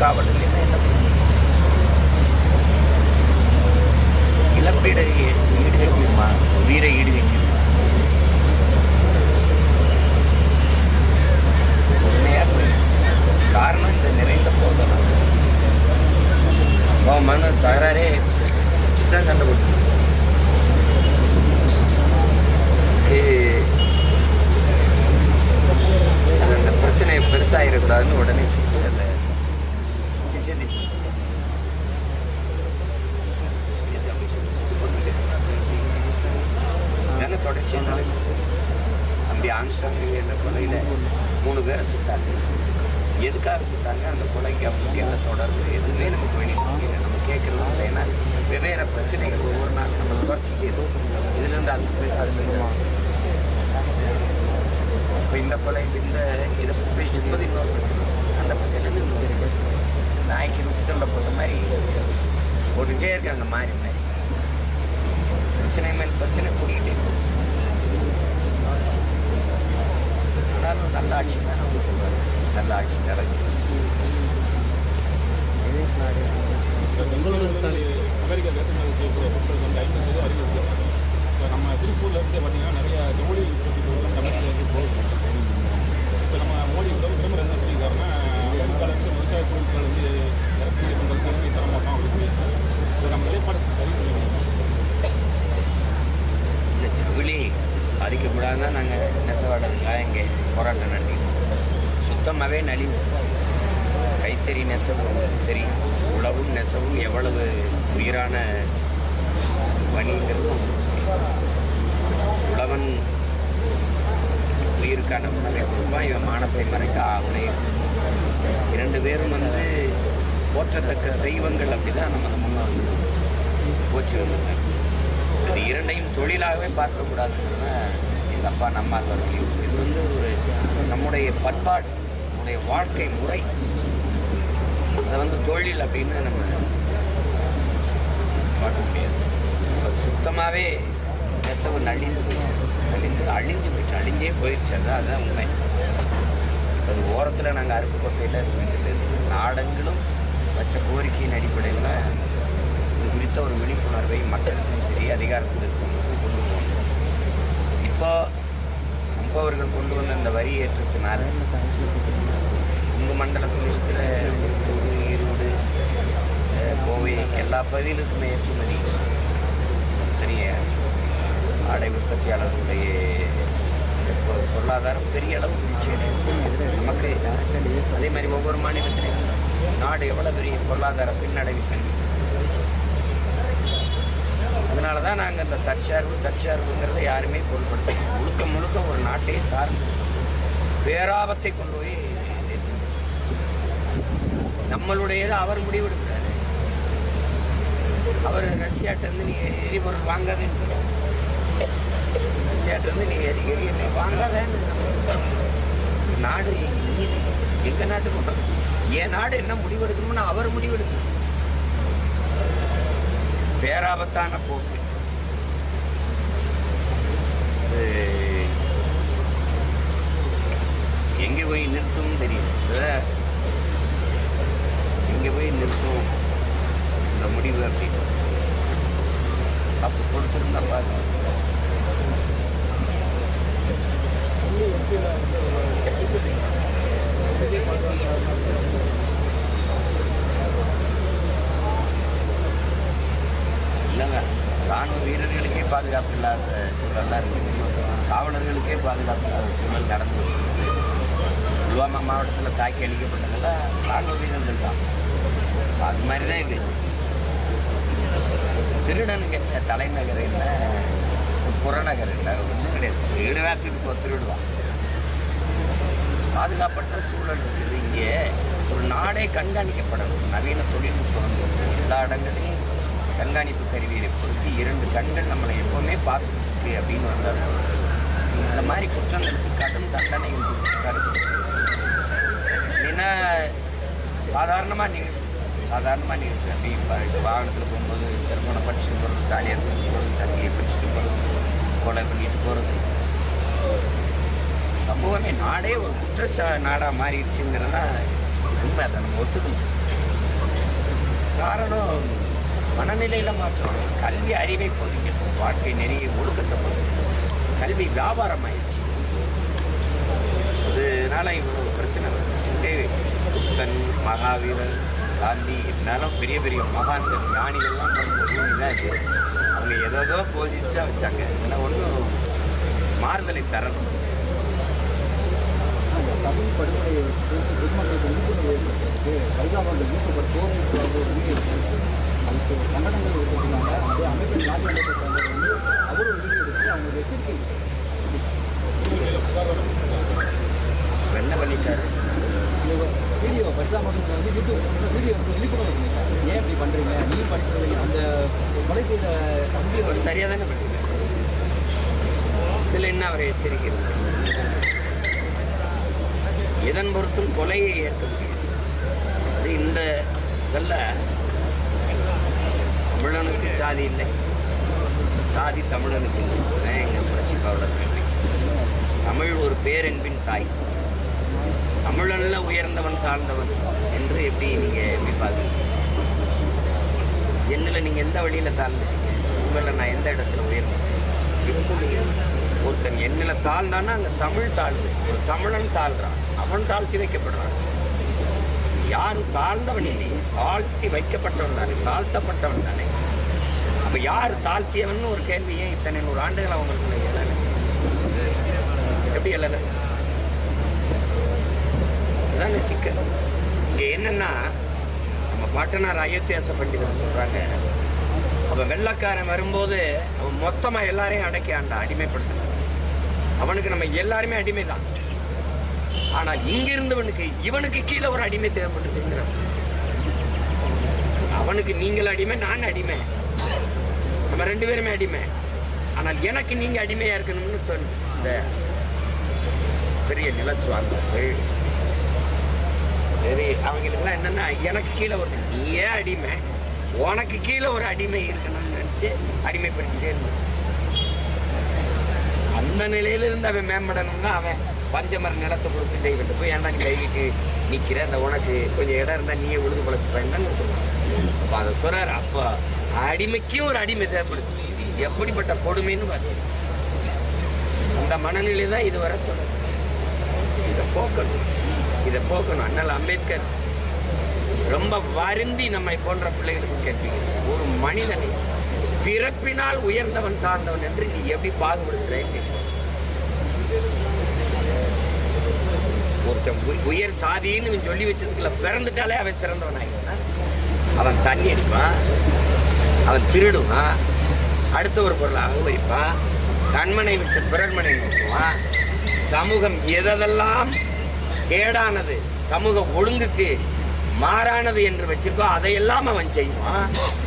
காவல் இல்லைன்னா என்ன பண்ண இழப்பீடு ஈடு கட்டிடுமா உயிரை ஈடு கட்டிடுமா காரணம் இந்த நிறைந்த போதனை அவன் மன தகராறே தான் சண்டை அந்த பிரச்சனை பெருசாகிடக்கூடாதுன்னு உடனே சுட்டு அந்த திசை திருப்பி. இது அப்படி சுட்டு சுட்டு கொண்டுட்டு. இதானே தொடர்ச்சி நடக்குது. தம்பி ஆம்ஸ்டாங் இந்த கொலையில் மூணு பேரை சுட்டாங்க. எதுக்காக சுட்டாங்க? அந்த கொலைக்கு அவங்களுக்கு என்ன தொடர்பு? எதுவுமே நமக்கு வெளியே நம்ம கேட்கறதும் இல்லை. ஏன்னா வெவ்வேறு பிரச்சனைகள் ஒவ்வொரு நாள் நம்ம துரத்திக்கிட்டே எதுவும் இதுலேருந்து அது அது இப்போ இந்த கொலை இந்த இதை பேசிட்டு போது இன்னொரு பிரச்சனை. அந்த பிரச்சனை இன்னொரு நாய்க்கு நுக்கண்ட போட்ட மாதிரி போட்டுக்கிட்டே இருக்காங்க. மாறி மாறி. பிரச்சனை மேல் பிரச்சனை கூடிக்கிட்டே இருக்கு. ஆனாலும் நல்ல ஆட்சி தான் அவங்க சொல்றாங்க நல்ல ஆட்சி பெங்களூருக்கு அமெரிக்கா ஏற்றுமதி செய்யக்கூடிய பொருட்கள் வந்து ஐந்து சதவீதம் அறிவிச்சிருக்காங்க இப்போ நம்ம திருப்பூர்ல இருந்து பார்த்தீங்கன்னா நிறைய ஜவுளி உற்பத்தி பொருட்கள் தமிழகத்துக்கு போகுது. இப்போ நம்ம மோடி வந்து பிரதமர் என்ன சொல்லியிருக்காருன்னா அமெரிக்கால இருந்து விவசாய பொருட்கள் வந்து இறக்குமதி பண்ணுறதுக்கு இறக்கி தர மாட்டோம் அப்படின்னு இப்போ நம்ம நிலைப்பாடு சரி ஜவுளி பாதிக்கக்கூடாதுன்னா நாங்கள் நெசவாளர்களாக இங்கே போராட்டம் நடத்திட்டோம் சுத்தமாகவே நலிவு. கைத்தறி நெசவு தெரியும் உழவும் நெசவும் எவ்வளவு உயிரான பணிங்கிறது உழவன் உயிருக்கான உணவை கொடுப்பான் இவன் மானத்தை மறைக்க ஆகுனே இரண்டு பேரும் வந்து போற்றத்தக்க தெய்வங்கள் அப்படி தான் நம்ம முன்னாள் போற்றி வந்திருக்காங்க இது இரண்டையும் தொழிலாகவே பார்க்கக்கூடாதுங்கிறது எங்கள் அப்பா நம்ம வலியுறுத்தி இது வந்து ஒரு நம்முடைய பண்பாடு நம்முடைய வாழ்க்கை முறை. அதை வந்து தொழில் அப்படின்னு நம்ம பார்க்க முடியாது. அது சுத்தமாகவே நெசவு நலிந்து நலிந்து அழிஞ்சு போயிடுச்சு. அழிஞ்சே போயிடுச்சு. அதான் அதுதான் உண்மை. அது ஓரத்தில் நாங்கள் அருப்பு கொட்டையில் இருந்து பேசுகிறோம் நாடெங்கிலும் வச்ச கோரிக்கையின் அடிப்படையில் இது குறித்த ஒரு விழிப்புணர்வை மக்களுக்கும் சரி அதிகாரத்திற்கும் கொண்டு போகணும் இப்போ நம்ம அவர்கள் கொண்டு வந்த அந்த வரி ஏற்றத்தினால உங்கள் மண்டலத்தில் இருக்கிற திருப்பூர் ஈரோடு கோவை எல்லா பகுதியிலுக்குமே ஏற்றுமதி பெரிய ஆடை உற்பத்தியாளர்களுடைய பொ- பொருளாதாரம் பெரிய அளவு வீழ்ச்சி நமக்கு அதே மாதிரி ஒவ்வொரு மாநிலத்திலையும் நாடு எவ்வளோ பெரிய பொருளாதார பின்னடைவு சென்று அதனால தான் நாங்கள் இந்த தற்சார்பு தற்சார்புங்கிறத யாருமே பொருட்படுத்த முழுக்க முழுக்க ஒரு நாட்டையே சார்ந்து பேராபத்தை கொண்டு போய் நம்மளுடையது நம்மளுடையதை அவர் முடிவெடுக்கிறாரு. அவர் ரஷ்யாட்டிருந்து நீ எரிபொருள் வாங்காதேன்னு ரஷ்யாட்டிருந்து நீ எரி எரி வாங்காதேன்னு நாடு எங்கள் நாட்டுக்கு என் நாடு என்ன முடிவெடுக்கணும்னு அவர் முடிவெடுக்கணும் பேராபத்தான போக்கு. அது எங்கே போய் நிறுத்தும் தெரியும். அதான் எங்கே போய் நிறுத்தும்? இந்த முடிவு அப்படின்னு அப்போ கொடுத்துருந்தா பாருங்க இல்லைங்க. ராணுவ வீரர்களுக்கே பாதுகாப்பு இல்லாத சூழல்லாம் இருக்குது காவலர்களுக்கே பாதுகாப்பு இல்லாத சூழல் நடந்து வருகிறது புல்வாமா மாவட்டத்தில் தாக்கி அளிக்கப்பட்டதெல்லாம் ராணுவ வீரர்கள் தான். அது மாதிரி தான் இது. திருடனுங்க. தலைநகர் இல்லை புறநகர் இல்லை ஒன்றும் கிடையாது. திருடுவாத்துக்கு திருடுவான் பாதுகாப்பற்ற சூழல் இருக்குது. இங்கே ஒரு நாடே கண்காணிக்கப்படணும். நவீன தொழில்நுட்பம் எல்லா இடங்களையும் கண்காணிப்பு கருவியை பொருத்தி இரண்டு கண்கள் நம்மளை எப்போவுமே பார்த்துட்டு இருக்கு அப்படின்னு வந்தால் இந்த மாதிரி குற்றங்களுக்கு கடும் தண்டனை கொடுத்து ஏன்னா சாதாரணமாக நீங்கள் சாதாரணமாக நீங்கள் அப்படி இப்போ வாகனத்தில் போகும்போது சிறுமணம் படிச்சுட்டு போகிறது தாலியாக தூக்கி போகிறது தண்ணியை பிடிச்சிட்டு போகிறது கொலை பண்ணிட்டு போகிறது சம்பவமே நாடே ஒரு குற்றச்சா நாடாக மாறிடுச்சுங்கிறதா உண்மை அதை நம்ம ஒத்துக்கணும் காரணம் மனநிலையில் மாற்றம். கல்வி அறிவை போதிக்கணும் வாழ்க்கை நெறியை ஒழுக்கத்தை போதிக்கணும் கல்வி வியாபாரம் ஆயிடுச்சு அதனால இவ்வளோ பிரச்சனை வருது. புத்தன் மகாவீரர் காந்தி இருந்தாலும் பெரிய பெரிய மகான்கள் ஞானிகள்லாம் பூமி தான் இது அவங்க ஏதோ போதிச்சா வச்சாங்க. இதெல்லாம் ஒன்றும் மாறுதலை தரணும் அந்த தமிழ் படுகொலை குறித்து பொதுமக்களுக்கு வீடியோ அதுக்கு கண்டனங்கள் அதே அமைப்பின் தலைவர் வந்து அவர் ஒரு வீடியோ எடுத்து அவங்க எச்சரிக்கை என்ன பண்ணிட்டாரு? வீடியோ பரிதாபங்கள் வந்து யூடியூப் இந்த வீடியோ வந்து விழிப்புணர்வு ஏன் இப்படி பண்ணுறீங்க நீ படிச்சது அந்த கொலை செய்த தம்பி சரியாக தானே பண்ணிட்டாரு இதில் என்ன அவரை எச்சரிக்கிறது? எதன் பொருட்டும் கொலையை ஏற்க முடியும் அது இந்த இதெல்லாம் தமிழனுக்கு சாதி இல்லை. சாதி தமிழனுக்கு இல்லை. இதுதான் எங்கள் புரட்சி பாவலர்கள் தமிழ் ஒரு பேரன்பின் தாய். தமிழனில் உயர்ந்தவன் தாழ்ந்தவன் என்று எப்படி நீங்கள் எப்படி பார்க்குறீங்க? என்னில் நீங்கள் எந்த வழியில் தாழ்ந்துட்டீங்க? உங்களில் நான் எந்த இடத்துல உயர்ந்தேன் நீங்கள் ஒருத்தன் என்னில் தாழ்ந்தான்னா அங்கே தமிழ் தாழ்வு ஒரு தமிழன் தாழ்றான். அவன் தாழ்த்தி வைக்கப்படுறான். யாரும் தாழ்ந்தவன் இல்லை. தாழ்த்தி வைக்கப்பட்டவன் தானே தாழ்த்தப்பட்டவன் தானே. அப்போ யார் தாழ்த்தியவன் ஒரு கேள்வியே இத்தனை நூறு ஆண்டுகள் அவங்களுக்கு எழலை. எப்படி எழலை? அதாங்க சிக்கல். இங்கே என்னன்னா நம்ம பாட்டனார் அயோத்தியாச பண்டிதர் சொல்கிறாங்க அவன் வெள்ளக்காரன் வரும்போது அவன் மொத்தமாக எல்லாரையும் அடக்கி ஆண்டா அடிமைப்படுத்தினான். அவனுக்கு நம்ம எல்லாருமே அடிமை தான் ஆனா இங்க இருந்தவனுக்கு இவனுக்கு கீழே ஒரு அடிமை தேவைப்பட்டுதுங்கிறான் அவனுக்கு நீங்கள் அடிமை நான் அடிமை. நம்ம ரெண்டு பேருமே அடிமை. ஆனால் எனக்கு நீங்க அடிமையா இருக்கணும்னு தோணும். இந்த பெரிய நிலச்சுவாங்கர்கள் சரி அவங்களுக்குலாம் என்னன்னா எனக்கு கீழே ஒரு நீ ஏன் அடிமை. உனக்கு கீழே ஒரு அடிமை இருக்கணும்னு நினச்சி அடிமைப்படுத்திட்டே இருந்தான். அந்த நிலையில இருந்து அவன் மேம்படணும்னா அவன் பஞ்சமர நிலத்தை கொடுத்து இவன்ட்டு போய் ஏன்டா நீ கைவிட்டு நிற்கிற அந்த உனக்கு கொஞ்சம் இடம் இருந்தால் நீயே உழுது பழச்சு சொல்லுவாங்க அப்போ அதை சொல்கிறார் அப்போ அடிமைக்கும் ஒரு அடிமை தேவைப்படுது. இது எப்படிப்பட்ட கொடுமைன்னு பார்த்தீங்க அந்த மனநிலை தான் இதுவரை தொடரும். இதை போக்கணும். இதை போக்கணும். அண்ணல் அம்பேத்கர் ரொம்ப வருந்தி நம்மை போன்ற பிள்ளைகளுக்கு கேட்பீங்க ஒரு மனிதனை பிறப்பினால் உயர்ந்தவன் தாழ்ந்தவன் என்று நீ எப்படி பாகுபடுத்துறேன் ஒருத்தன் உயர் சாதின்னு இவன் சொல்லி வச்சதுக்குள்ள பிறந்துட்டாலே அவன் சிறந்தவன் ஆகிடுவான் அவன் தண்ணி அடிப்பான் அவன் திருடுவான் அடுத்த ஒரு பொருளை அனுபவிப்பான் தன்மனை விட்டு பிறர்மனை நோக்குவான். சமூகம் எதெல்லாம் கேடானது சமூக ஒழுங்குக்கு மாறானது என்று வச்சிருக்கோ அதையெல்லாம் அவன் செய்வான்.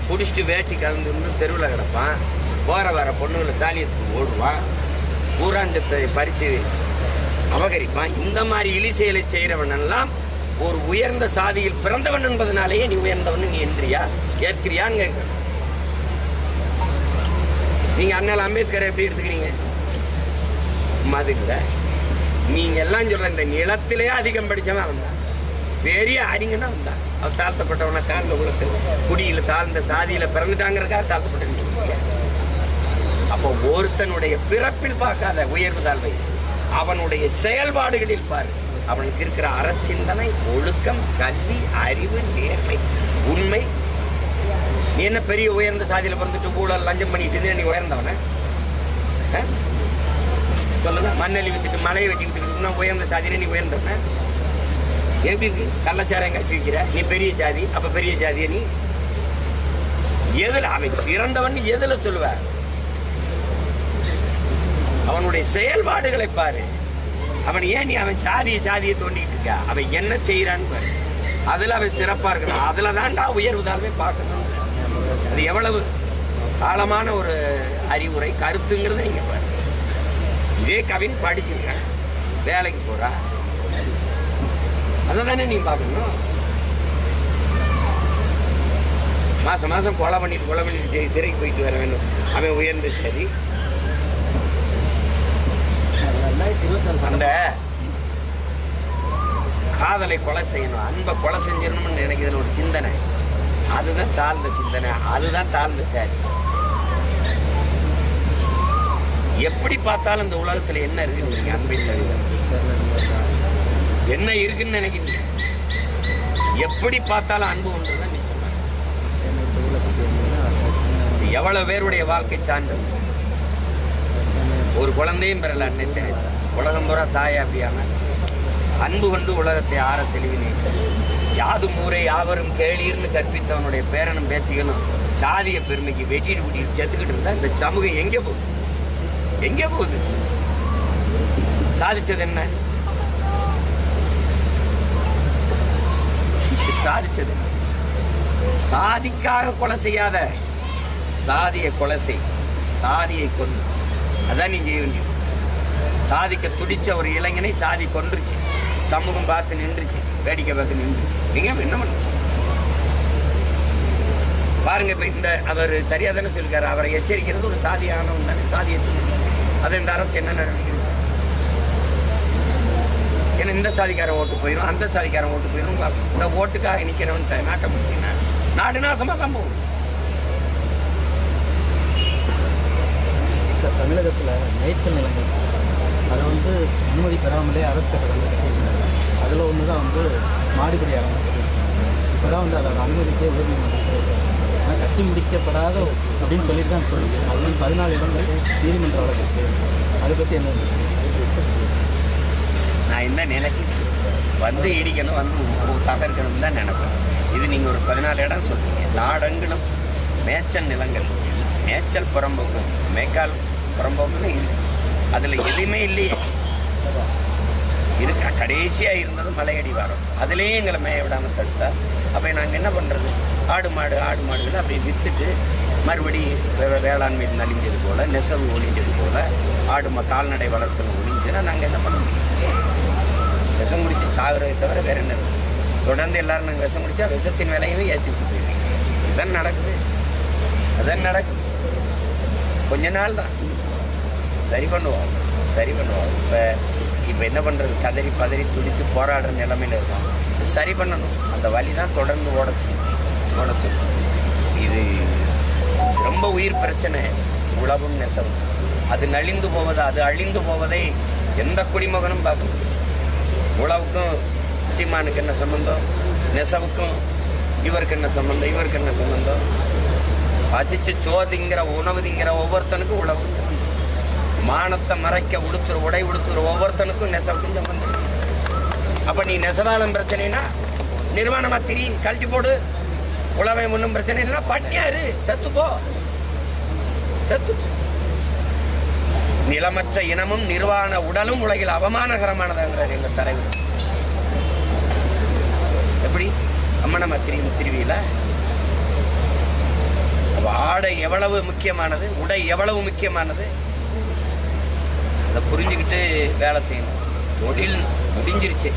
குடிச்சிட்டு வேட்டி கலந்து இருந்து தெருவில் கிடப்பான். போகிற வர பொண்ணுகளை தாலியத்துக்கு ஓடுவான். ஊராஞ்சத்தை பறித்து அபகரிப்பான். இந்த மாதிரி இழி செயலை செய்கிறவன் எல்லாம் ஒரு உயர்ந்த சாதியில் பிறந்தவன் என்பதனாலேயே நீ உயர்ந்தவன் நீ என்றியா கேட்கிறியான்னு கேட்க நீங்க அண்ணல் அம்பேத்கரை எப்படி எடுத்துக்கிறீங்க? மது நீங்க எல்லாம் சொல்ற இந்த நிலத்திலேயே அதிகம் படிச்சவன் அவன் பெரிய அறிஞனா வந்தான் அவன் தாழ்த்தப்பட்டவன தாழ்ந்த குலத்தில் குடியில தாழ்ந்த சாதியில பிறந்துட்டாங்கிறதுக்காக தாழ்த்தப்பட்டவன் அப்போ ஒருத்தனுடைய பிறப்பில் பார்க்காத உயர்வு தாழ்வை. அவனுடைய செயல்பாடுகளில் பாரு. அவனுக்கு இருக்கிற அறச்சிந்தனை ஒழுக்கம் கல்வி அறிவு நேர்மை உண்மை. நீ என்ன பெரிய உயர்ந்த சாதியில் பிறந்துட்டு ஊழல் லஞ்சம் பண்ணிட்டு இருந்தே நீ உயர்ந்தவன? சொல்லுங்க. மண்ணெளி வித்துட்டு மலையை வச்சுக்கிட்டு உயர்ந்த சாதியில நீ உயர்ந்தவன? எப்படி இருக்கு? கள்ளச்சாரம் காய்ச்சி வைக்கிற. நீ பெரிய ஜாதி அப்ப பெரிய ஜாதிய நீ? எதுல? அவன் சிறந்தவன் எதுல சொல்லுவ? அவனுடைய செயல்பாடுகளை பாரு. அவன் ஏன் நீ அவன் சாதியை சாதியை தோண்டிட்டு இருக்க? அவன் என்ன செய்யறான்னு பாரு. அதுல அவன் சிறப்பா இருக்கணும். அதுல தான்டா உயர்வு தாழ்வே பார்க்கணும். அது எவ்வளவு ஆழமான ஒரு அறிவுரை கருத்துங்கிறத நீங்க பாரு. இதே கவின் படிச்சிருக்கேன் வேலைக்கு போறா. அதை தானே நீ பார்க்கணும். மாசம் மாசம் கொலை பண்ணிட்டு கொலை பண்ணிட்டு சிறைக்கு போயிட்டு வர வேணும் அவன் உயர்ந்த சரி. அந்த காதலை கொலை செய்யணும் அன்பை கொலை செஞ்சிடணும்னு நினைக்கிறதுல ஒரு சிந்தனை. அதுதான் தாழ்ந்த சிந்தனை அதுதான் தாழ்ந்த சாரி எப்படி பார்த்தாலும் இந்த உலகத்துல என்ன இருக்குன்னு நீங்க அன்பின் தவிர என்ன இருக்குன்னு நினைக்கிறீங்க? எப்படி பார்த்தாலும் அன்பு ஒன்றுதான் நிச்சயமா எவ்வளவு பேருடைய வாழ்க்கை சான்று? ஒரு குழந்தையும் பெறல அன்னை தெரேசா உலகம் பூரா தாயா அப்படியான அன்பு கொண்டு உலகத்தை ஆற தெளிவினேன். யாதும் ஊரை யாவரும் கேளீர்னு கற்பித்தவனுடைய பேரனும் பேத்திகளும் சாதிய பெருமைக்கு வெட்டிட்டு கூட்டிட்டு செத்துக்கிட்டு இருந்தா இந்த சமூகம் எங்கே போகுது? எங்கே போகுது? சாதிச்சது என்ன? சாதிச்சது சாதிக்காக கொலை செய்யாத சாதியை கொலை செய். சாதியை கொண்டு அதான் நீ செய்ய வேண்டியது. சாதிக்க துடித்த ஒரு இளைஞனை சாதி கொன்றுச்சு. சமூகம் பார்த்து நின்றுச்சு வேடிக்கை பார்த்து நின்றுச்சு. நீங்கள் என்ன பண்ண பாருங்க இப்போ இந்த அவர் சரியாக தானே சொல்லியிருக்காரு அவரை எச்சரிக்கிறது ஒரு சாதியானவன் தானே சாதியை அது இந்த அரசு என்ன நடவடிக்கை ஏன்னா இந்த சாதிக்காரன் ஓட்டு போயிடும் அந்த சாதிக்காரன் ஓட்டு போயிடும் இந்த ஓட்டுக்காக நிற்கிறவன் த- நாட்டை முடிக்கினா நாடு நாசமாக தான் போகும். தமிழகத்தில் மேய்ச்சல் நிலங்கள் அதை வந்து அனுமதி பெறாமலே அரசு அதில் ஒன்று தான் வந்து மாடிப்படி அறம் இப்போ தான் வந்து அதோட அனுமதிக்கே உயர்நீதிமன்றம் ஆனால் கட்டி முடிக்கப்படாத அப்படின்னு சொல்லிட்டு தான் சொல்லுது அது வந்து பதினாலு இடங்கள் நீதிமன்ற வழக்கு அதை பற்றி என்ன நான் என்ன நினைக்கிறேன்? வந்து இடிக்கணும் வந்து தகர்க்கணும் தான் நினைப்பேன். இது நீங்கள் ஒரு பதினாலு இடம் சொல்கிறீங்க நாடங்களும் மேய்ச்சல் நிலங்கள். மேய்ச்சல் புறம்போக்கு மேய்க்கால் புறம்போக்குன்னு இருக்கு. அதில் எதுவுமே இல்லையே. இருக்க கடைசியாக இருந்தது மலையடி வாரம். அதுலேயும் எங்களை மேய விடாமல் தடுத்தா அப்போ நாங்கள் என்ன பண்ணுறது ஆடு மாடு ஆடு மாடுகளை அப்படியே விற்றுட்டு மறுபடி வே- வேளாண்மை நலிஞ்சது போல் நெசவு ஒழிஞ்சது போல் ஆடு மா கால்நடை வளர்த்தல் ஒழிஞ்சுன்னா நாங்கள் என்ன பண்ண முடியும்? விஷம் குடிச்சு சாகுறதை தவிர வேற என்ன? தொடர்ந்து எல்லாரும் நாங்கள் விஷம் குடிச்சா விஷத்தின் விலையவே ஏற்றி விட்டு இதான் இதுதான் நடக்குது. அதான் நடக்குது. கொஞ்ச நாள் தான் சரி பண்ணுவோம் சரி பண்ணுவோம் இப்போ இப்போ என்ன பண்ணுறது கதறி பதறி துடித்து போராடுற நிலைமையில் இருக்கும். சரி பண்ணணும். அந்த வழி தான் தொடர்ந்து ஓட செய்யும் இது ரொம்ப உயிர் பிரச்சனை. உழவும் நெசவும் அது நலிந்து போவது அது அழிந்து போவதை எந்த குடிமகனும் பார்க்க உழவுக்கும் சீமானுக்கு என்ன சம்பந்தம்? நெசவுக்கும் இவருக்கு என்ன சம்பந்தம்? இவருக்கு என்ன சம்பந்தம்? பசிச்சு சோதிங்கிற உணவுங்கிற ஒவ்வொருத்தனுக்கும் உழவு மானத்தை மறைக்க உடுத்துற உடை உடுத்துற ஒவ்வொருத்தனுக்கும் நெசவுக்கும் சம்பந்தம் அப்ப நீ நெசவாளம் பிரச்சனைனா நிர்வாணமா திரி கழட்டி போடு. உழவை ஒன்றும் பிரச்சனை இல்லை பட்னியாரு செத்துப்போ செத்து நிலமற்ற இனமும் நிர்வாண உடலும் உலகில் அவமானகரமானதுங்கிறார் எங்கள் தலைவர். எப்படி? அம்மனம்மா திரி திருவியில ஆடை எவ்வளவு முக்கியமானது? உடை எவ்வளவு முக்கியமானது? அதை புரிஞ்சுக்கிட்டு வேலை செய்யணும். தொழில் முடிஞ்சிருச்சு.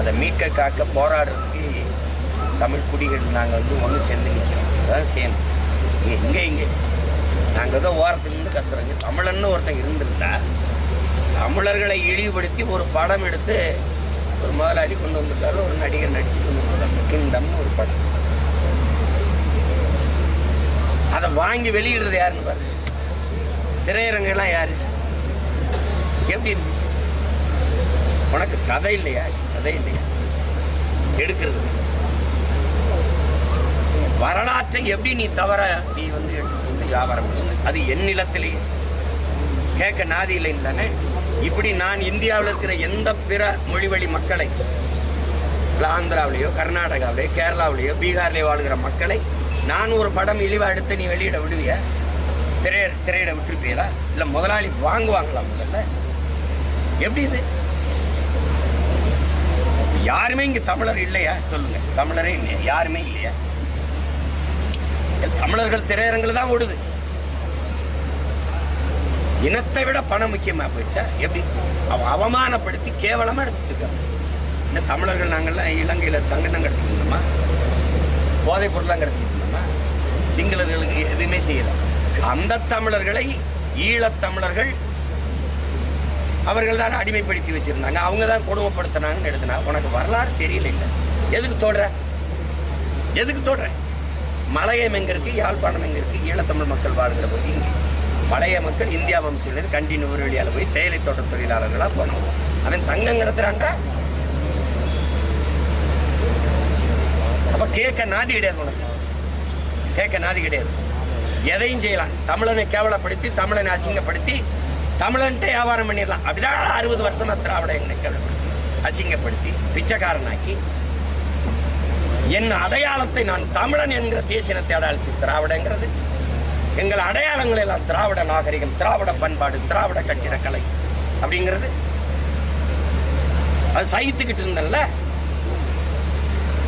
அதை மீட்க காக்க போராடுறதுக்கு தமிழ் குடிகள் நாங்கள் வந்து ஒன்று சேர்ந்து நிற்கிறோம் அதான் செய்யணும். எங்கே இங்கே இங்கே. நாங்கள் தான் ஓரத்துலேருந்து கத்துறோங்க தமிழன்னு ஒருத்தன் இருந்திருந்தா தமிழர்களை இழிவுபடுத்தி ஒரு படம் எடுத்து ஒரு முதலாளி கொண்டு வந்திருக்காரு. ஒரு நடிகர் நடிச்சு கொண்டு வந்திருக்காரு. கிங்டம்னு ஒரு படம். அதை வாங்கி வெளியிடுறது யாருன்னு பாரு திரையரங்கெல்லாம் யாரு? எப்படி இருக்கு? உனக்கு கதை இல்லையா? கதை இல்லையா? எடுக்கிறது வரலாற்றை எப்படி நீ தவற நீ வந்து எடுத்துக்கொண்டு வியாபாரம் பண்ணுங்க அது என் நிலத்திலேயே. கேட்க நாதி இல்லைன்னு தானே? இப்படி நான் இந்தியாவில் இருக்கிற எந்த பிற மொழிவழி மக்களை ஆந்திராவிலேயோ கர்நாடகாவிலேயோ கேரளாவிலேயோ பீகார்லேயோ வாழ்கிற மக்களை நான் ஒரு படம் இழிவாக எடுத்து நீ வெளியிட விடுவிய? திரைய திரையிட விட்டுருப்பீங்களா? இல்லை முதலாளி வாங்குவாங்களா முதல்ல? எப்படி இது? யாருமே இங்க தமிழர் இல்லையா? சொல்லுங்க. தமிழரே இல்லையா? யாருமே இல்லையா? தமிழர்கள் திரையரங்கில் தான் ஓடுது. இனத்தை விட பணம் முக்கியமா போயிடுச்சா? எப்படி? அவ அவமானப்படுத்தி கேவலமா எடுத்துட்டு இந்த தமிழர்கள் நாங்கள்லாம் இலங்கையில தங்கம் தான் கடத்திட்டு போதை போதைப் பொருள் தான் இருந்தோமா? சிங்களர்களுக்கு எதுவுமே செய்யல. அந்த தமிழர்களை ஈழத்தமிழர்கள் அவர்கள் தான் அடிமைப்படுத்தி வச்சிருந்தாங்க. அவங்க தான் கொடுமைப்படுத்தினாங்கன்னு எழுதுனா உனக்கு வரலாறு தெரியல எதுக்கு தோடுற? எதுக்கு தோடுற? மலையம் எங்க இருக்கு? யாழ்ப்பாணம் எங்க இருக்கு? ஈழத்தமிழ் மக்கள் வாழ்கிற போது இங்கே. மலைய மக்கள் இந்தியா வம்சத்தினர் கண்டி நுவரெலியால போய் தேயிலை தோட்ட தொழிலாளர்களாக போனோம் அவன் தங்கம் கடத்துறான்டா. அப்ப கேட்க நாதி கிடையாது உனக்கு. கேட்க நாதி கிடையாது. எதையும் செய்யலாம். தமிழனை கேவலப்படுத்தி தமிழனை அசிங்கப்படுத்தி தமிழன்ட்டு வியாபாரம் பண்ணிடலாம். அப்படிதான் அறுபது வருஷமா திராவிட எங்களை அசிங்கப்படுத்தி பிச்சைக்காரனாக்கி என் அடையாளத்தை நான் தமிழன் என்கிற தேசியனத்தை அடையாளிச்சு திராவிடங்கிறது. எங்கள் அடையாளங்கள் எல்லாம் திராவிட நாகரிகம் திராவிட பண்பாடு திராவிட கட்டிடக்கலை அப்படிங்கிறது. அது சகித்துக்கிட்டு இருந்தல்ல?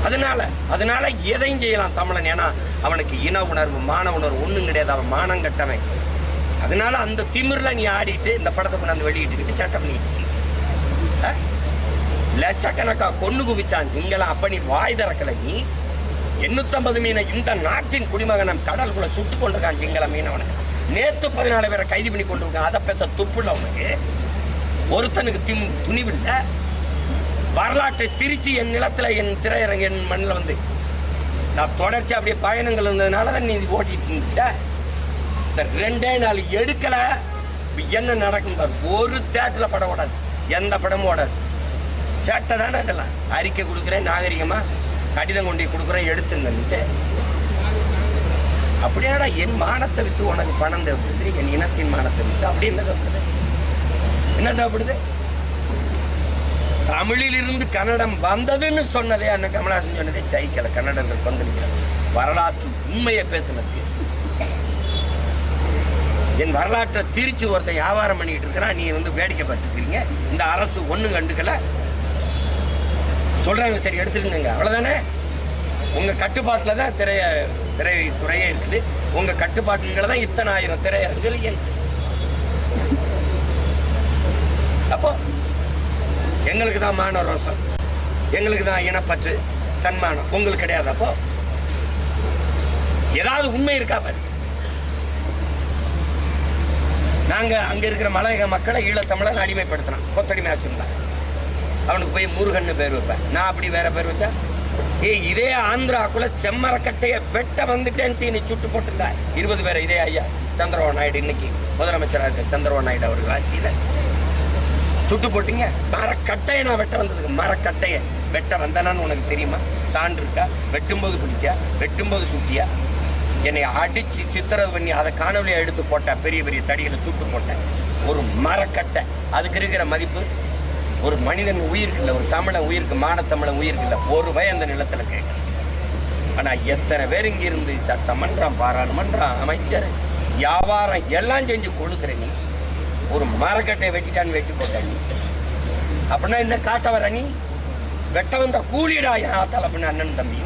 அதனால அதனால எதையும் செய்யலாம் தமிழன். ஏன்னா அவனுக்கு இன உணர்வு மான உணர்வு ஒன்றும் கிடையாது. அவன் மானம் கட்டவன். அதனால அந்த திமிரில் நீ ஆடிட்டு இந்த படத்தை கொண்டாந்து வெளியிட்டுக்கிட்டு சட்டை பண்ணிட்டு இருக்க. ஆ? லட்சக்கணக்கா கொண்டு குவிச்சான் சிங்களம். அப்ப நீ வாய் திறக்கல நீ. எண்ணூத்தம்பது மீனை இந்த நாட்டின் குடிமகனம் கடலுக்குள்ள சுட்டு கொண்டிருக்கான் சிங்கள மீனவனை. நேத்து பதினாலு பேரை கைது பண்ணி கொண்டிருக்கான் அதை பெற்ற துப்புல அவனுக்கு ஒருத்தனுக்கு திம் துணிவில்லை. வரலாற்றை திருச்சி என் நிலத்தில் என் திரையரங்க என் மண்ணில் வந்து நான் தொடர்ச்சி அப்படியே பயணங்கள் இருந்ததுனால தான் நீ ஓட்டிட்டு இருந்துட்ட. இந்த ரெண்டே நாள் எடுக்கல. என்ன நடக்கும் பாரு ஒரு தேட்டர்ல படம் ஓடாது. எந்த படமும் ஓடாது. சேட்டை தானே இதெல்லாம். அறிக்கை கொடுக்குறேன் நாகரிகமாக கடிதம் கொண்டு கொடுக்குறேன் எடுத்துங்கன்னுட்டு அப்படியாடா என் மானத்தை விற்று உனக்கு பணம் தேவைப்படுது என் இனத்தின் மானத்தை வித்து அப்படி என்ன தேவைப்படுது? என்ன தேவைப்படுது? தமிழிலிருந்து கன்னடம் வந்ததுன்னு சொன்னதே அண்ணன் கமலஹாசன் சொன்னதே சைக்கல கன்னடங்கள் வந்திருக்கிறார் வரலாற்று உண்மையை பேசினது என் வரலாற்றை திருச்சி ஒருத்தன் வியாபாரம் பண்ணிக்கிட்டு இருக்கிறான் நீ வந்து வேடிக்கை பார்த்துக்கிறீங்க இந்த அரசு ஒன்றும் கண்டுக்கல. சொல்கிறாங்க சரி எடுத்துருங்க அவ்வளோதானே உங்கள் கட்டுப்பாட்டில் தான் திரைய திரைத்துறையே இருக்குது. உங்கள் கட்டுப்பாட்டுல தான் இத்தனை ஆயிரம் திரையரங்குகள் இயங்கு. அப்போ எங்களுக்கு தான் மான ரோசம். எங்களுக்கு தான் இனப்பற்று தன்மானம். உங்களுக்கு கிடையாது அப்போ. ஏதாவது உண்மை இருக்கா பாரு. நாங்கள் அங்கே இருக்கிற மலையக மக்களை ஈழத்தமிழன் அடிமைப்படுத்தினான். கொத்தடிமை வச்சிருந்தான் அவனுக்கு போய் முருகன்னு பேர் வைப்பேன். நான் அப்படி வேற பேர் வச்சா? ஏய் இதே ஆந்திராக்குள்ள செம்மரக்கட்டையை வெட்ட வந்துட்டேன்ட்டு நீ சுட்டு போட்டிருந்தா. இருபது பேர் இதே ஐயா சந்திரபாபு நாயுடு இன்னைக்கு முதலமைச்சராக இருக்க சந்திரபாபு நாயுடு அவர்கள் ஆட்சியில். சுட்டு போட்டீங்க? மரக்கட்டையை நான் வெட்ட வந்ததுக்கு மரக்கட்டையை வெட்ட வந்தேனான்னு உனக்கு தெரியுமா? சான்று இருக்கா வெட்டும்போது பிடிச்சா? வெட்டும்போது சுட்டியா? என்னை அடிச்சு சித்திரது பண்ணி அதை காணொலியை எடுத்து போட்டேன் பெரிய பெரிய தடிகளை சுட்டு போட்டேன் ஒரு மரக்கட்டை. அதுக்கு இருக்கிற மதிப்பு ஒரு மனிதன் உயிருக்கு இல்லை ஒரு தமிழன் உயிருக்கு மானத்தமிழன் உயிருக்கு இல்லை ஒரு பய அந்த நிலத்தில் கேட்க ஆனால் எத்தனை பேர் இங்கே இருந்து சட்டமன்றம் பாராளுமன்றம் அமைச்சர் வியாபாரம் எல்லாம் செஞ்சு கொடுக்குற நீ ஒரு மரக்கட்டை வெட்டிட்டான்னு வெட்டி போட்ட நீ. அப்படின்னா இந்த காட்ட வர நீ? வெட்ட வந்த கூலிடா என் ஆத்தால் அப்படின்னு அண்ணன் தம்பி.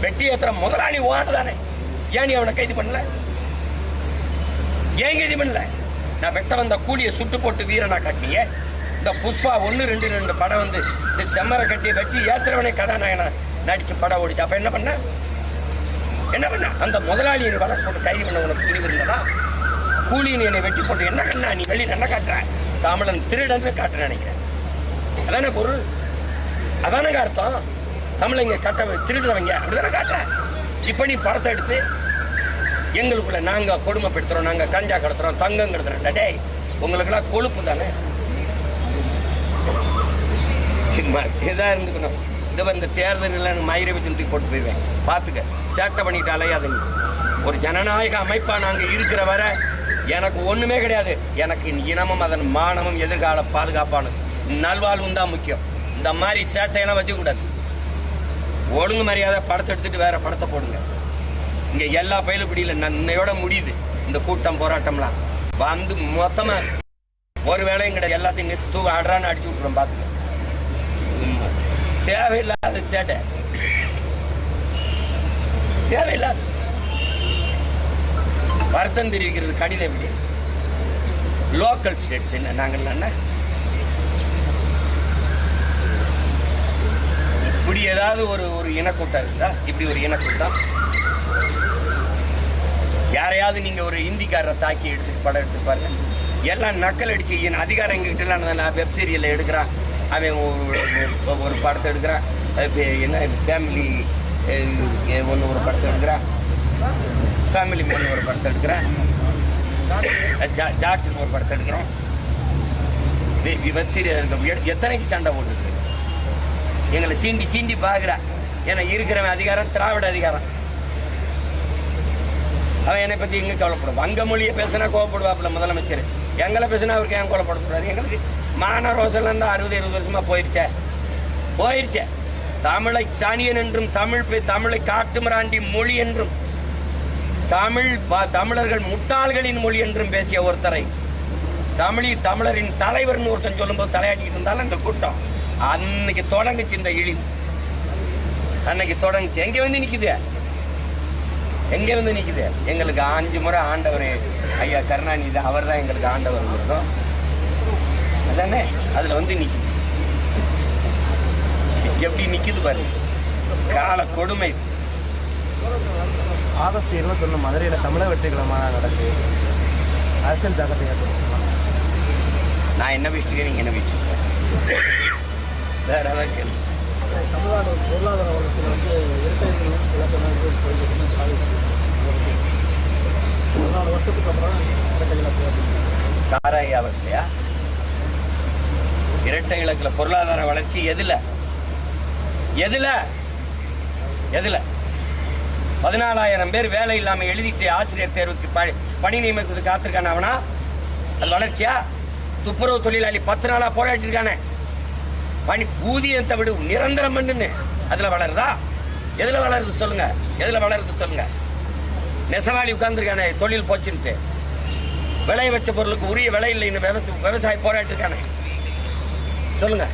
வெட்டி ஏத்துற முதலாளி ஓடுதானே ஏன் நீ அவனை கைது பண்ணல? ஏன் கைது பண்ணல? நான் வெட்ட வந்த கூலியை சுட்டு போட்டு வீரனா காட்டினியே. இந்த புஷ்பா ஒன்று ரெண்டு ரெண்டு படம் வந்து இந்த செம்மரை கட்டி வச்சு ஏத்துறவனே கதாநாயகனா நடிச்சு படம் ஓடிச்சு. அப்ப என்ன பண்ண? என்ன பண்ண? அந்த முதலாளி நீ வழக்கு போட்டு கைது பண்ண உனக்கு துணிவு இருந்ததா கூலியின் என்னை வெட்டி போட்டு என்ன கண்ணா நீ வெளியே என்ன காட்டுற? தமிழன் திருடன்னு காட்டு நினைக்கிறேன். அதானே பொருள்? அதானங்க அர்த்தம்? தமிழங்க கட்ட திருடுறவங்க அப்படிதானே காட்டுற? இப்ப நீ படத்தை எடுத்து எங்களுக்குள்ள நாங்க கொடுமைப்படுத்துறோம் நாங்க கஞ்சா கடத்துறோம் தங்கம் கடத்துறோம் டே உங்களுக்கெல்லாம் கொழுப்பு தானே? சும்மா இதா இருந்துக்கணும். இது வந்து தேர்தலில் மயிரை வச்சு தூக்கி போட்டு போயிடுவேன். பார்த்துக்க சேட்டை பண்ணிட்டு அது நீ ஒரு ஜனநாயக அமைப்பா நாங்க இருக்கிற வர எனக்கு ஒண்ணுமே கிடையாது. எனக்கு இனமும் அதன் மானமும் எதிர்கால பாதுகாப்பான நல்வாழ்வும் தான் முக்கியம். இந்த மாதிரி சேட்டையெல்லாம் வச்சுக்கூடாது. ஒழுங்கு மரியாதை படத்தை எடுத்துட்டு வேற படத்தை போடுங்க. இங்க எல்லா பயிலும் பிடியில நன்னையோட முடியுது. இந்த கூட்டம் போராட்டம்லாம். வந்து மொத்தமா ஒரு வேலையும் கிடையாது. எல்லாத்தையும் நிறுத்து தூக்க ஆடுறான்னு அடிச்சு விட்டுறோம் பாத்துக்க. தேவையில்லாத சேட்டை. தேவையில்லாத. வருத்தம் தெரிவிக்கிறது கடிதம் எப்படி லோக்கல் ஸ்டேட்ஸ் என்ன? நாங்கள் என்ன? இப்படி ஏதாவது ஒரு ஒரு இனக்கூட்டம் இருந்தா இப்படி ஒரு இனக்கூட்டம் யாரையாவது நீங்க ஒரு ஹிந்திக்காரரை தாக்கி எடுத்துட்டு படம் எடுத்து பாருங்க. எல்லாம் நக்கல் அடிச்சு என் அதிகாரம் எங்ககிட்ட நான் வெப் சீரியலில் எடுக்கிறான். அவன் ஒரு- ஒரு படத்தை எடுக்கிறான். என்ன ஃபேமிலி ஒன்று ஒரு படத்தை எடுக்கிறான். ஃபேமிலி மேன் ஒரு படத்தை எடுக்கிறான். ஜா ஒரு படத்தை எடுக்கிறான். வெப் சீரியல் எத்தனைக்கு சண்டை போட்டுருக்கு? எங்களை சீண்டி சீண்டி பார்க்குறா. ஏன்னா இருக்கிறவன் அதிகாரம் திராவிட அதிகாரம். அவன் என்னை பற்றி எங்கே கவலைப்படுவான் வங்க மொழியை பேசினா கோவப்படுவாப்பில் முதலமைச்சர். எங்களை பேசினா அவருக்கு ஏன் கோவப்படக்கூடாது? எங்களுக்கு மான ரோசெல்லாம் தான் அறுபது இருபது வருஷமா போயிடுச்சே போயிருச்சே. தமிழை சாணியன் என்றும் தமிழ் தமிழை காட்டுமிராண்டி மொழி என்றும் தமிழ் தமிழர்கள் முட்டாள்களின் மொழி என்றும் பேசிய ஒருத்தரை தமிழி தமிழரின் தலைவர்னு ஒருத்தன் சொல்லும்போது தலையாட்டிகிட்டு இருந்தாலும் அந்த கூட்டம் அன்னைக்கு தொடங்குச்சு இந்த இழிவு. அன்னைக்கு தொடங்குச்சு. எங்கே வந்து நிற்குது எங்க வந்து நிக்குது? எங்களுக்கு அஞ்சு முறை ஆண்டவர் ஐயா கருணாநிதி அவர் தான் எங்களுக்கு ஆண்டவர் அதானே? அதுல வந்து நிக்குது. எப்படி நிக்குது பாருங்க கால கொடுமை. ஆகஸ்ட் இருபத்தொன்று மதுரையில் தமிழக வெற்றிகளை மாநாடு நடக்குது. அரசியல் தாக்கத்தை நான் என்ன வச்சுருக்கேன் நீங்க என்ன வச்சுருக்கேன் வேற ஏதாவது கேள்வி? தமிழ்நாடு பொருளாதார வளர்ச்சியில் வந்து இரட்டை இலக்கணம் போயிட்டு சாதிச்சு பதினாலு வருஷத்துக்கு அப்புறம் இரட்டை இலக்கு சாராய அவர்களையா இரட்டை இலக்கில் பொருளாதார வளர்ச்சி எதில்? எதில்? எதில்? பதினாலாயிரம் பேர் வேலை இல்லாமல் எழுதிட்டு ஆசிரியர் தேர்வுக்கு ப- பணி நியமித்தது காத்திருக்கான அவனா அது வளர்ச்சியா? துப்புரவு தொழிலாளி பத்து நாளாக போராட்டி பனி பணி ஊதியத்தை விடு நிரந்தரம் பண்ணுன்னு. அதுல வளருதா? எதுல வளருது சொல்லுங்க. எதுல வளருது சொல்லுங்க. நெசவாளி உட்கார்ந்துருக்கானே தொழில் போச்சுன்ட்டு. விளைய வச்ச பொருளுக்கு உரிய விலை இல்லைன்னு விவசாய விவசாயி போராட்டி சொல்லுங்க.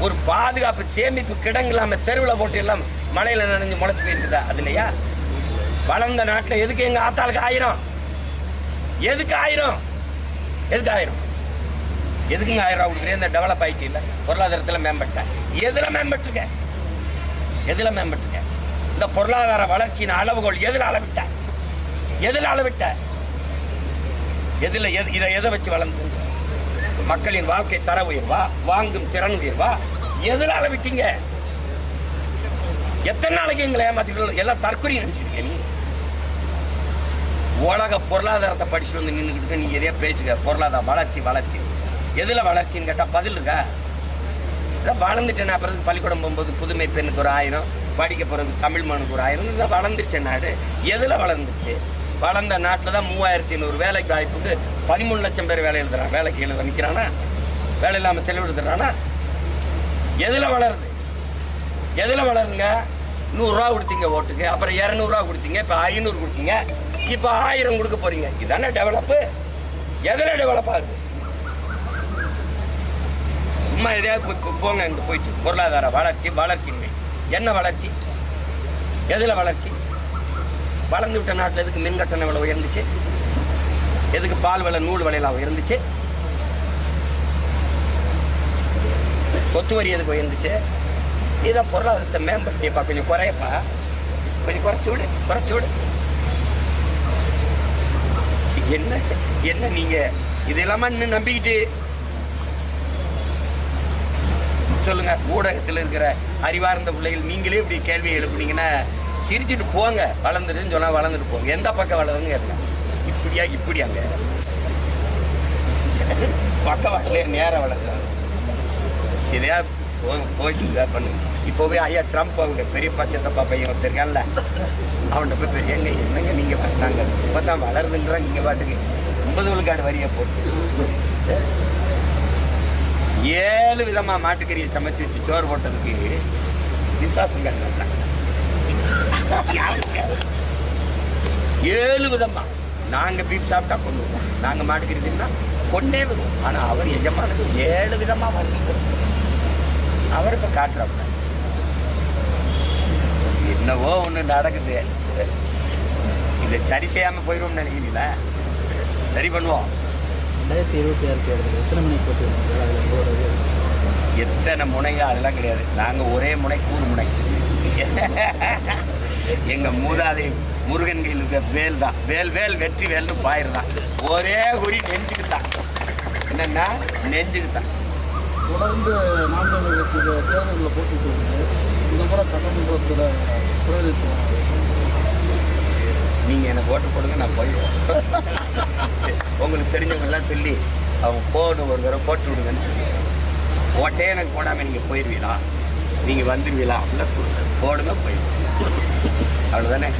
ஒரு பாதுகாப்பு சேமிப்பு கிடங்கு தெருவில் போட்டு எல்லாம் மழையில் நனைஞ்சு முளைச்சு போயிருக்குதா? அது இல்லையா? வளர்ந்த நாட்டில் எதுக்கு எங்க ஆத்தாளுக்கு ஆயிரம்? எதுக்கு ஆயிரம்? எதுக்கு ஆயிரம்? எதுக்குங்க ஆயிரம் ரூபா கொடுக்குறேன் இந்த டெவலப் ஆகிட்டு இல்லை. பொருளாதாரத்தில் மேம்பட்டேன் எதில் மேம்பட்டுருக்க? எதில் மேம்பட்டுருக்கேன் இந்த பொருளாதார வளர்ச்சியின் அளவுகோல் எதில் அளவிட்ட? எதில் அளவிட்ட? எதில் எது இதை எதை வச்சு வளர்ந்து மக்களின் வாழ்க்கை தர உயர்வா? வாங்கும் திறன் உயர்வா? எதில் அளவிட்டீங்க? எத்தனை நாளைக்கு எங்களை ஏமாத்திட்டு எல்லாம் தற்கொலை நினைச்சிருக்கீங்க நீ உலக பொருளாதாரத்தை படிச்சுட்டு வந்து நின்றுக்கிட்டு நீ எதையா பேச்சுக்க பொருளாதார வளர்ச்சி வளர்ச்சி. எதில் வளர்ச்சின்னு கேட்டால் பதில் இருக்கா? இதான் வளர்ந்துட்டேன் அப்புறம் பள்ளிக்கூடம் போகும்போது புதுமை பெண்ணுக்கு ஒரு ஆயிரம் படிக்க போகிறது தமிழ் மனுக்கு ஒரு ஆயிரம் இதான் வளர்ந்துருச்சு நாடு எதில் வளர்ந்துச்சு? வளர்ந்த நாட்டில் தான் மூவாயிரத்தி ஐநூறு வேலைக்கு வாய்ப்புக்கு பதிமூணு லட்சம் பேர் வேலை எழுதுறான் வேலைக்கு எழுத நிற்கிறானா வேலை இல்லாமல் தெளிவு எதில் வளருது? எதில் வளருங்க? நூறுரூவா கொடுத்தீங்க ஓட்டுக்கு அப்புறம் இரநூறுவா கொடுத்தீங்க இப்போ ஐநூறு கொடுத்தீங்க இப்போ ஆயிரம் கொடுக்க போறீங்க. இதானே டெவலப்பு எதில் டெவலப் ஆகுது? சும்மா எதையாவது போய் போங்க இங்கே போயிட்டு. பொருளாதார வளர்ச்சி வளர்ச்சிங்க என்ன வளர்ச்சி? எதில் வளர்ச்சி? வளர்ந்து விட்ட நாட்டில் எதுக்கு மின் கட்டண விலை உயர்ந்துச்சு? எதுக்கு பால் விலை நூல் விலையெல்லாம் உயர்ந்துச்சு? சொத்து வரி எதுக்கு உயர்ந்துச்சு? இதான் பொருளாதாரத்தை மேம்படுத்தியப்பா. கொஞ்சம் குறையப்பா. கொஞ்சம் குறைச்சி விடு குறைச்சி விடு. என்ன என்ன நீங்கள் இது இல்லாமல் இன்னும் நம்பிக்கிட்டு சொல்லுங்க. ஊடகத்தில் இருக்கிற அறிவார்ந்த பிள்ளைகள் நீங்களே இப்படி கேள்வி எழுப்புனீங்கன்னா சிரிச்சுட்டு போங்க. வளர்ந்துட்டுன்னு சொன்னா வளர்ந்துட்டு போங்க. எந்த பக்கம் வளருங்க இப்படியா இப்படியா இப்படியாங்க. பக்கம் வளரல நேரம் வளர்க்குறாங்க இதையா போய் போயிட்டு இதாக பண்ணுங்க இப்போவே ஐயா ட்ரம்ப் அவங்க பெரிய பச்சத்தப்பா பையன் ஒருத்தருக்கான்ல அவன்கிட்ட போய் பெரிய எங்க என்னங்க நீங்கள் வந்தாங்க இப்போ தான் வளருதுன்றாங்க நீங்கள் பாட்டுக்கு. ஐம்பது விழுக்காடு வரியை போட்டு. ஏழு விதமாக மாட்டுக்கறியை சமைச்சு வச்சு சோறு போட்டதுக்கு விசுவாசம் காட்டுறாங்க ஏழு விதமா. நாங்க பீப் சாப்பிட்டா கொண்டு வருவோம். நாங்க மாட்டுக்கறி தின்னா கொண்டே வருவோம். ஆனா அவர் எஜமானுக்கு ஏழு விதமா வாங்கி அவர் இப்ப காட்டுறாங்க என்னவோ ஒண்ணு நடக்குது. இதை சரி செய்யாம போயிடுவோம்னு நினைக்கிறீங்களா? சரி பண்ணுவோம். ரெண்டாயிரத்தி இருபத்தி ஆறு தேர்தல் எத்தனை மணிக்கு போட்டு அதில் போகிறது எத்தனை முனைங்க அதெல்லாம் கிடையாது. நாங்க ஒரே முனை கூறு முனை. எங்க மூதாதை முருகன் கையில் இருக்க வேல் தான். வேல் வேல் வெற்றி வேல்னு பாயிரு தான். ஒரே குறி நெஞ்சுக்கு தான் என்னன்னா நெஞ்சுக்கு தான் தொடர்ந்து கட்சி தேர்தலில் போட்டிட்டு இந்த முறை சட்டமன்றத்தில் பிரதித்துவம் நீங்கள் எனக்கு ஓட்டு போடுங்க நான் போயிடுவேன். உங்களுக்கு தெரிஞ்சவங்கெல்லாம் சொல்லி அவங்க போகணும் ஒரு தடவை போட்டு விடுங்கன்னு சொல்லி. ஓட்டே எனக்கு போடாமல் நீங்கள் போயிடுவீங்களா நீங்கள் வந்துடுவீங்களா அப்படிலாம் சொல்லுங்கள் போடுங்க போயிடுவோம் அவ்வளோதானே